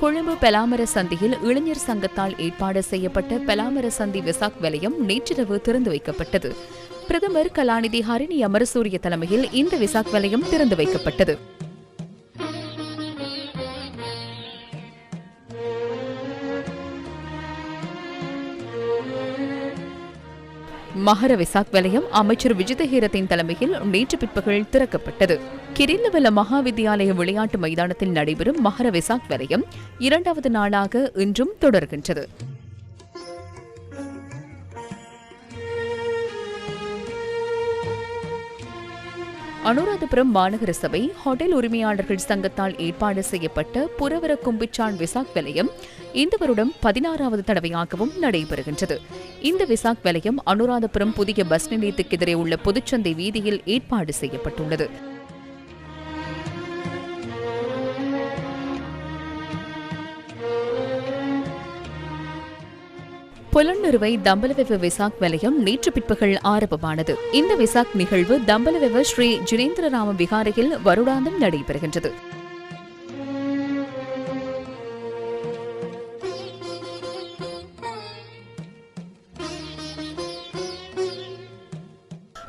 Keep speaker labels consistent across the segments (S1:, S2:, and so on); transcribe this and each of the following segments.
S1: கொழும்பு பெலாமர சந்தியில் இளைஞர் சங்கத்தால் ஏற்பாடு செய்யப்பட்ட பெலாமர சந்தி விசாக் வலயம் நேற்றிரவு திறந்து வைக்கப்பட்டது. பிரதமர் கலாநிதி ஹரிணி அமரசூரிய தலைமையில் இந்த விசாக் வலயம் திறந்து வைக்கப்பட்டது. மகர விசாக் வலயம் அமைச்சர் விஜிதஹீரத்தின் தலைமையில் நேற்று பிற்பகல் திறக்கப்பட்டது. கிரில்லவல மகாவித்யாலய விளையாட்டு மைதானத்தில் நடைபெறும் மகர விசாக் வலயம் இரண்டாவது நாளாக இன்றும் தொடர்கின்றது. அனுராதபுரம் மாநகர சபை ஹோட்டல் உரிமையாளர்கள் சங்கத்தால் ஏற்பாடு செய்யப்பட்ட புரவர கும்பிச்சான் விசாக் வலயம் இந்த வருடம் பதினாறாவது தடவையாகவும் நடைபெறுகின்றது. இந்த விசாக் வலயம் அனுராதபுரம் புதிய பஸ் நிலையத்துக்கு எதிரே உள்ள பொதுச்சந்தை வீதியில் ஏற்பாடு செய்யப்பட்டுள்ளது. புலனறுவை தம்பலவெவ விசாக் வலயம் நேற்று பிற்பகல் ஆரம்பமானது. இந்த விசாக் நிகழ்வு தம்பலவெவ ஸ்ரீ ஜினேந்திரராம விகாரையில் வருடாந்தம் நடைபெறுகின்றது.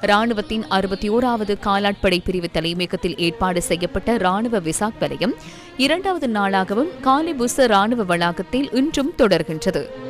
S1: ராணுவத்தின் அறுபத்தி ஓராவது காலாட்படை பிரிவு தலைமையகத்தில் ஏற்பாடு செய்யப்பட்ட ராணுவ விசாக் வலயம் இரண்டாவது நாளாகவும் காலிபுச ராணுவ வளாகத்தில் இன்றும் தொடர்கின்றது.